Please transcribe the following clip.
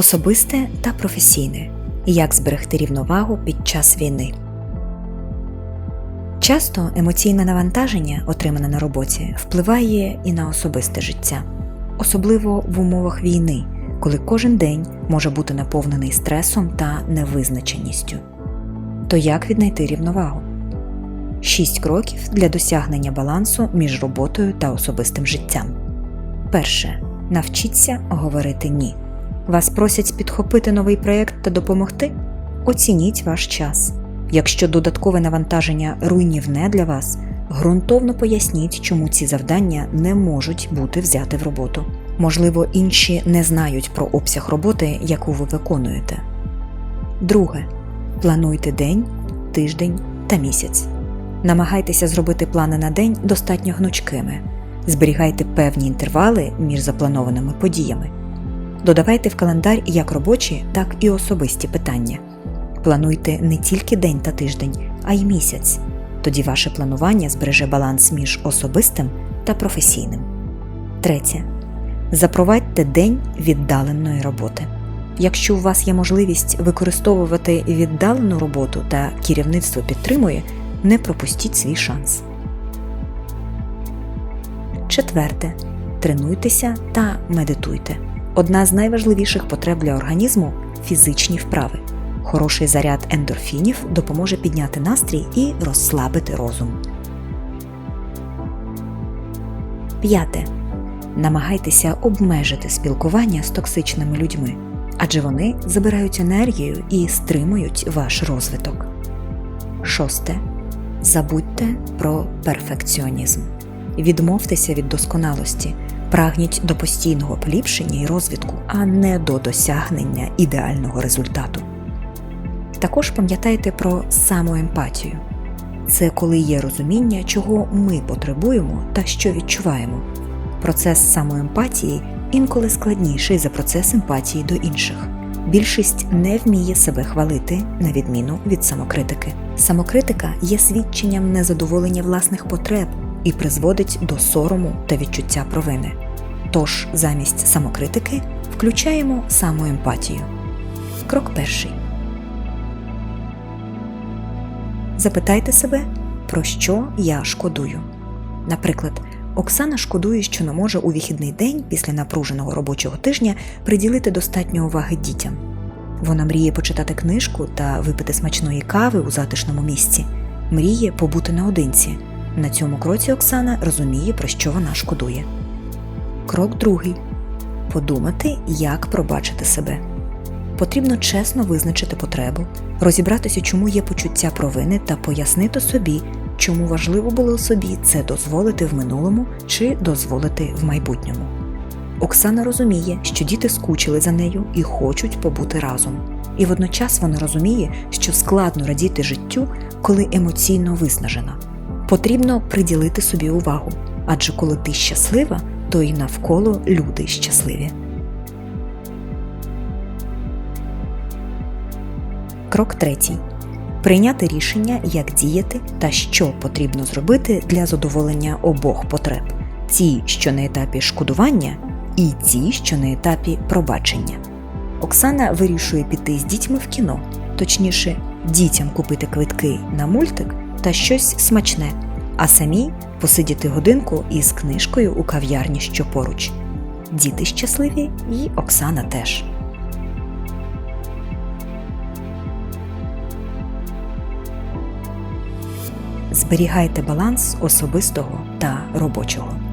Особисте та професійне. Як зберегти рівновагу під час війни. Часто емоційне навантаження, отримане на роботі, впливає і на особисте життя, особливо в умовах війни, коли кожен день може бути наповнений стресом та невизначеністю. То як віднайти рівновагу? Шість кроків для досягнення балансу між роботою та особистим життям. Перше. Навчіться говорити ні. Вас просять підхопити новий проєкт та допомогти? Оцініть ваш час. Якщо додаткове навантаження руйнівне для вас, ґрунтовно поясніть, чому ці завдання не можуть бути взяти в роботу. Можливо, інші не знають про обсяг роботи, яку ви виконуєте. Друге. Плануйте день, тиждень та місяць. Намагайтеся зробити плани на день достатньо гнучкими. Зберігайте певні інтервали між запланованими подіями. Додавайте в календар як робочі, так і особисті питання. Плануйте не тільки день та тиждень, а й місяць. Тоді ваше планування збереже баланс між особистим та професійним. Третє. Запровадьте день віддаленої роботи. Якщо у вас є можливість використовувати віддалену роботу та керівництво підтримує, не пропустіть свій шанс. Четверте. Тренуйтеся та медитуйте. Одна з найважливіших потреб для організму фізичні вправи. Хороший заряд ендорфінів допоможе підняти настрій і розслабити розум. П'яте. Намагайтеся обмежити спілкування з токсичними людьми, адже вони забирають енергію і стримують ваш розвиток. Шосте. Забудьте про перфекціонізм. Відмовтеся від досконалості, прагніть до постійного поліпшення і розвитку, а не до досягнення ідеального результату. Також пам'ятайте про самоемпатію. Це коли є розуміння, чого ми потребуємо та що відчуваємо. Процес самоемпатії інколи складніший за процес емпатії до інших. Більшість не вміє себе хвалити, на відміну від самокритики. Самокритика є свідченням незадоволення власних потреб і призводить до сорому та відчуття провини. Тож замість самокритики включаємо самоемпатію. Крок перший. Запитайте себе, про що я шкодую. Наприклад, Оксана шкодує, що не може у вихідний день після напруженого робочого тижня приділити достатньо уваги дітям. Вона мріє почитати книжку та випити смачної кави у затишному місці, мріє побути наодинці. На цьому кроці Оксана розуміє, про що вона шкодує. Крок другий подумати, як пробачити себе. Потрібно чесно визначити потребу, розібратися, чому є почуття провини, та пояснити собі, чому важливо було собі це дозволити в минулому чи дозволити в майбутньому. Оксана розуміє, що діти скучили за нею і хочуть побути разом. І водночас вона розуміє, що складно радіти життю, коли емоційно виснажена. Потрібно приділити собі увагу, адже коли ти щаслива, то і навколо люди щасливі. Крок третій. Прийняти рішення, як діяти та що потрібно зробити для задоволення обох потреб: ті, що на етапі шкодування, і ті, що на етапі пробачення. Оксана вирішує піти з дітьми в кіно, точніше, дітям купити квитки на мультик та щось смачне, а самій посидіти годинку із книжкою у кав'ярні, що поруч. Діти щасливі, і Оксана теж. Зберігайте баланс особистого та робочого.